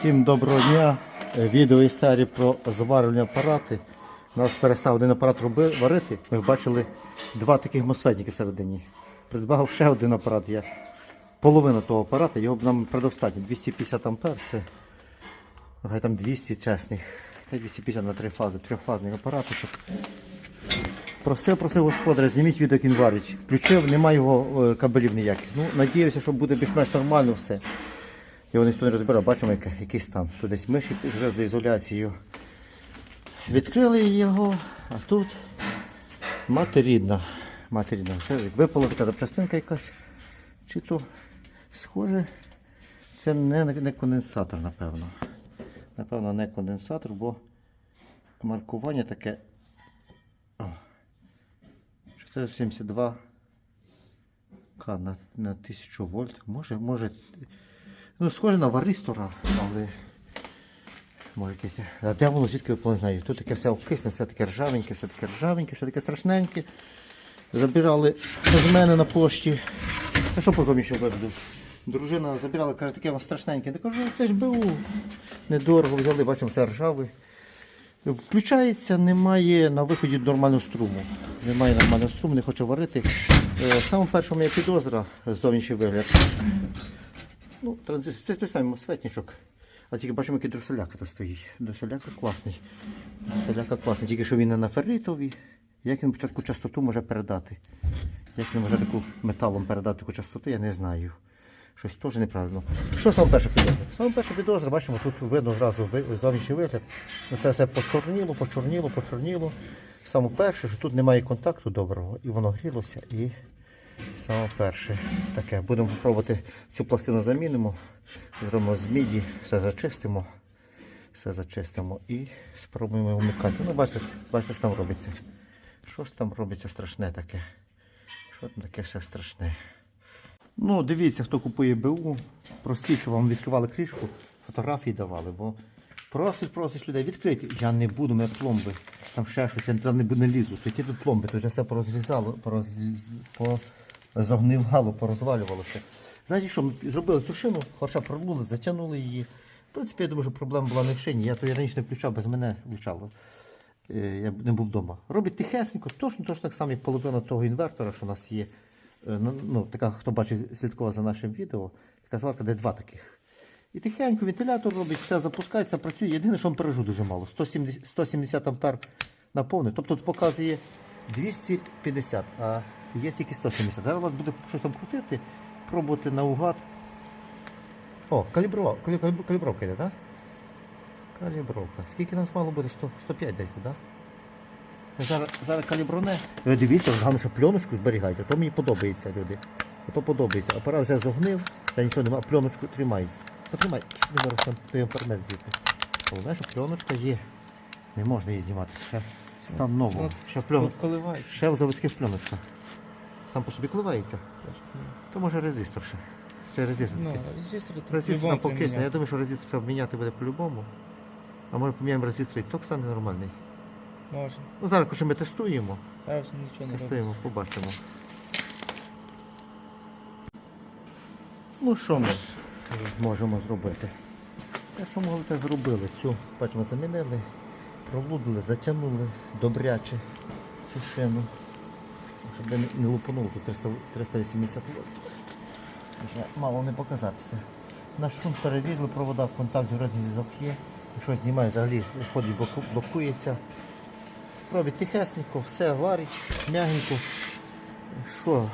Всім доброго дня. Е, Відео із серії про зварювальні апарати. Нас перестав один апарат варити. Ми бачили два таких мосфетники всередині. Придбав ще один апарат. Я половина того апарата, його б нам предостатньо. 250 ампер, це хай там 200 чесних. Хай 250 на три фази, трьохфазний апарат. Щоб... Просив, просив господаря, зніміть відео, варить. Включив, немає його е, кабелів ніяких. Ну, надіюся, що буде більш-менш нормально все. Його ніхто не розбирав, бачимо, який стан. Тут десь миші згризли ізоляцію. Відкрили його, а тут мати рідна. Мати рідна. Все, випала така запчастинка якась. Чи то схоже, це не, не конденсатор, напевно. Напевно, не конденсатор, бо маркування таке. О, 472 К на, на 1000 вольт. Може, може. Ну, схоже на варистора, але. Може якесь. А де воно звідки я не знаю? Тут таке все обкисне, все таке ржавеньке, все таке ржавеньке, все таке страшненьке. Забирали з мене на пошті. А що по зовнішньому вигляду? Дружина забирала, каже, таке воно страшненьке. Я кажу, це ж БУ. Недорого взяли, бачимо, все ржаве. Включається, немає на виході нормального струму. Немає нормального струму, не хоче варити. Е, Саме першому є підозра, зовнішній вигляд. Ну, транзистор, це той самий мосфетничок. А тільки бачимо, який друселяка тут стоїть. Друселяка класний. Друселяка класний, тільки що він не на ферритовій. Як він таку частоту може передати? Як він може таку металом передати таку частоту, я не знаю. Щось теж неправильно. Що саме перша підозра? Саме перша підозра, бачимо, тут видно зразу зовнішній вигляд. Це все почорніло, почорніло, почорніло. Саме перше, що тут немає контакту доброго, і воно грілося. І саме перше таке. Будемо пробувати цю пластину замінимо. Зробимо з міді, все зачистимо. Все зачистимо і спробуємо вмикати. Ну, бачите, бачите, що там робиться. Що ж там робиться страшне таке? Що там таке все страшне? Ну, дивіться, хто купує БУ, просіть, щоб вам відкривали кришку, фотографії давали, бо просиш, просиш людей відкрити. Я не буду, у мене пломби. Там ще щось, я не буду не лізу. То ті тут пломби, то вже все порозрізало, пороз... позагнивало, порозвалювалося. Знаєте що, ми зробили цю шину, хоча пролули, затягнули її. В принципі, я думаю, що проблема була не в шині. Я то я раніше не включав, без мене влучало. Е, Я не був вдома. Робить тихесенько, точно, точно так само, як половина того інвертора, що у нас є. Е, Ну, ну, така, хто бачив, слідкував за нашим відео, така зварка, де два таких. І тихенько вентилятор робить, все запускається, працює. Єдине, що амперажу дуже мало. 170, 170 ампер на. Тобто тут показує 250, а є тільки 170. Зараз у вас буде щось там крутити, пробувати наугад. О, каліброва, калі- калі- калібровка йде, так? Калібровка. Скільки нас мало буде? 100, 105 десь, так? Зараз, зараз каліброне. Ви дивіться, головне, що пленочку зберігають, то мені подобається, люди. Ото подобається. Апарат вже зогнив, та нічого немає, а пленочку тримається. Потримай, щоб не зараз там той інтернет звідти. Головне, що пленочка є. Не можна її знімати. Ще стан нового. Ну, Ще, плен... Ще в заводських пленочках. Сам по собі коливається. То може резистор ще. Ще резистор. Ну, резистор там покисне. Я думаю, що резистор треба міняти буде по-любому. А може поміняємо резистор і ток стане нормальний. Може. Ну зараз, якщо ми тестуємо, Зараз нічого не робить. тестуємо, побачимо. Ну що ми можемо зробити? Те, що могли, те зробили. Цю, бачимо, замінили, пролудили, затягнули добряче цю шину. Щоб не, не лупануло тут 300, 380 вольт. Вже мало не показатися. На шум перевірили, провода, в контакт зворотній зв'язок є. Якщо знімає, взагалі входить, блокується. Робить тихесненько, все варить, м'ягенько. Що,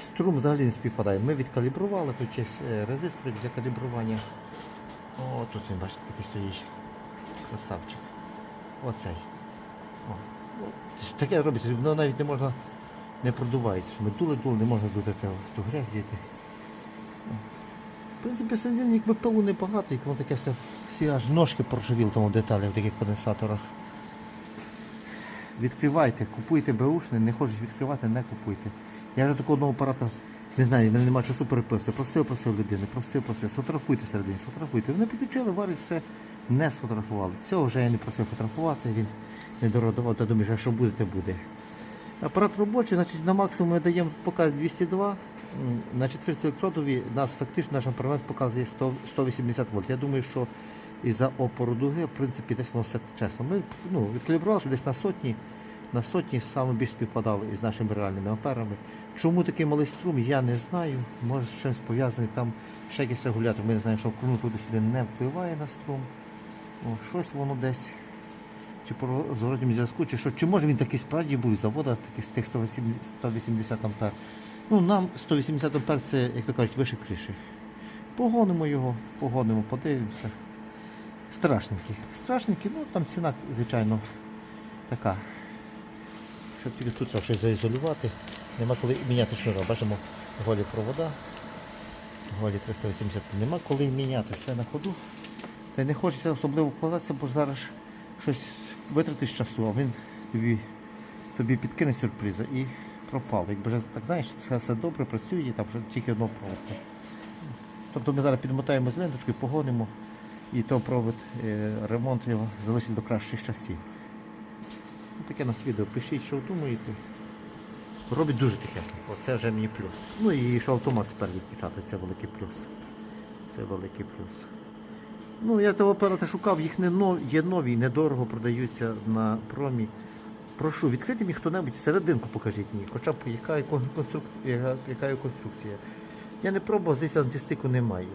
струм взагалі не співпадає. Ми відкалібрували, тут є е, резистор для калібрування. О, тут він, бачите, такий стоїть. Красавчик. Оцей. О. Ну, Таке робиться, воно навіть не можна не продувається. Що ми дули-дули, не можна здути ту грязь з'їти. В принципі, сидіння якби пилу небагато, як воно таке все, всі аж ножки поржавіли тому в деталях в таких конденсаторах. Відкривайте, купуйте беушне, не хочуть відкривати, не купуйте. Я вже такого одного апарата не знаю, в мене немає часу переписувати. Просив, просив людини, просив, просив, сфотографуйте середині, сфотографуйте. Вони підключили, варить все, не сфотографували. Цього вже я не просив фотографувати, він не дорадував, та думаю, що будете, буде. Апарат робочий, значить на максимум ми даємо показ 202. М, На четвертій електродові нас фактично наш апарат показує 100, 180 вольт. Я думаю, що і за опору дуги, в принципі, десь воно все чесно. Ми ну, відкалібрували, що десь на сотні, на сотні саме більш співпадало із нашими реальними амперами. Чому такий малий струм, я не знаю. Може з чимось пов'язаний там ще якийсь регулятор. Ми не знаємо, що вкрунути сюди не впливає на струм. О, щось воно десь. Чи по зворотньому зв'язку, чи що, чи може він такий справді був заводу, таких тих 180, 180 ампер. Ну, нам 180 ампер це, як то кажуть, вище криші. Погонимо його, погонимо, подивимося. Страшненький. Страшненький, ну там ціна, звичайно, така. Щоб тільки тут треба щось заізолювати. Нема коли міняти шнура. Бачимо голі провода. Голі 380. Нема коли міняти все на ходу. Та й не хочеться особливо вкладатися, бо зараз щось витратиш часу, а він тобі, тобі підкине сюрпризи і пропало. Якби вже так знаєш, це все добре працює, там вже тільки одна проводка. Тобто ми зараз підмотаємо з ленточкою, погонимо і то провод е, ремонт його залишить до кращих часів. Ну, Таке нас відео. Пишіть, що ви думаєте. Робить дуже тихесенько, це вже мені плюс. Ну і що автомат спереду відпечатає, це великий плюс. Це великий плюс. Ну, я того апарата шукав, їх не нов... є нові, недорого продаються на промі. Прошу, відкрити мені хто-небудь серединку покажіть мені, хоча б яка, конструк... яка, яка конструкція. Я не пробував, здесь антистику немає.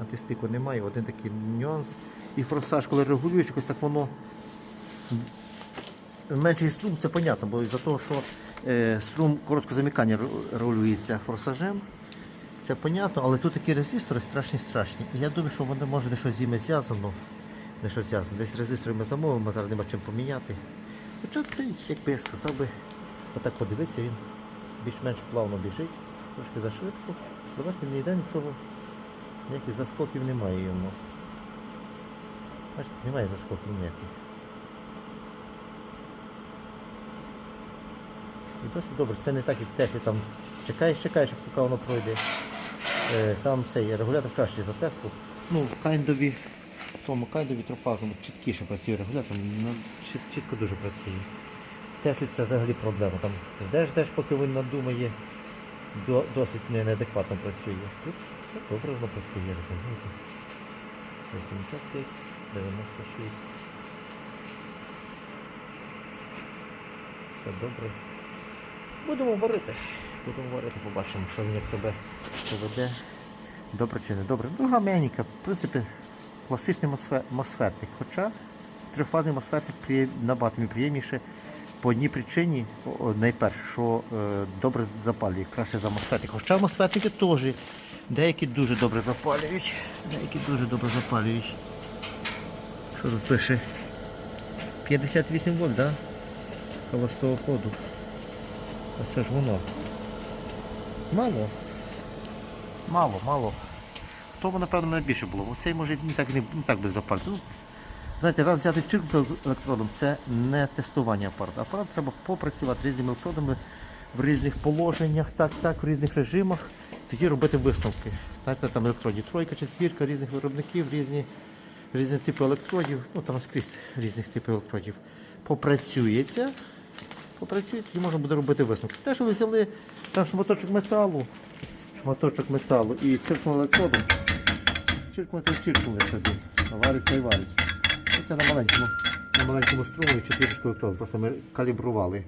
Антистику немає, один такий нюанс. І форсаж, коли регулюєш, якось так воно менший струм, це понятно, бо за того, що е, струм короткозамикання ре- регулюється форсажем, це понятно, але тут такі резистори страшні страшні. І я думаю, що вони може дещо з ними зв'язано. Дещо зв'язано. Десь резистори ми замовимо, зараз нема чим поміняти. Хоча це, як би я сказав би, отак подивитися, він більш-менш плавно біжить, трошки зашвидко. Але бачите, не йде нічого, ніяких заскоків немає йому. Бачите, немає заскоків ніяких. І досить добре. Це не так, як в Теслі там чекаєш, чекаєш, поки воно пройде. Е, сам цей регулятор краще за Теслу. Ну, в кайндові, в тому кайндові трофазному чіткіше працює регулятор, чітко дуже працює. Теслі це взагалі проблема. Там ждеш, ждеш, поки він надумає, досить неадекватно працює. Тут все добре воно працює, розумієте. 85, 96. Все добре. Будемо варити. Будемо варити, побачимо, що він як себе поведе. Добре чи не добре. Друга механіка, в принципі, класичний мосфе- мосфетник. Хоча трьохфазний мосфетник набагато приємніше по одній причині, найперше, що е, добре запалює, краще за мосфетник. Хоча мосфетники теж деякі дуже добре запалюють. Деякі дуже добре запалюють. Що тут пише? 58 вольт? Да? Холостого ходу. Оце ж воно. Мало. Мало, мало. Тому, напевно, мене більше було. Оцей може не так, не, так буде запалити. Ну, знаєте, раз взяти чирк електродом, це не тестування апарату. Апарат треба попрацювати різними електродами в різних положеннях, так, так, в різних режимах, тоді робити висновки. Знаєте, там електроді тройка, четвірка, різних виробників, різні, різні типи електродів, ну там скрізь різних типів електродів. Попрацюється, попрацює, тоді можна буде робити висновки. Те, що ви взяли там шматочок металу, шматочок металу і чиркнули електродом, чиркнули чиркнули собі. Варить та й варить. І Це на маленькому, на маленькому струмі четвірочку електроду. Просто ми калібрували.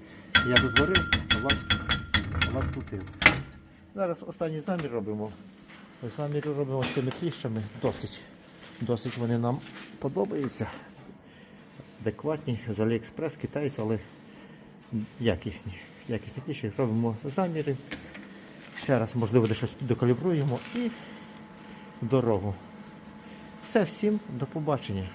Я тут зварив, а Влад, Влад крутив. Зараз останній замір робимо. Замір робимо з цими кліщами. Досить. Досить вони нам подобаються. Адекватні з Аліекспрес, китайці, але якісні. Якісні кліщі. Робимо заміри. Ще раз, можливо, де щось докалібруємо і дорогу. Все, всім до побачення.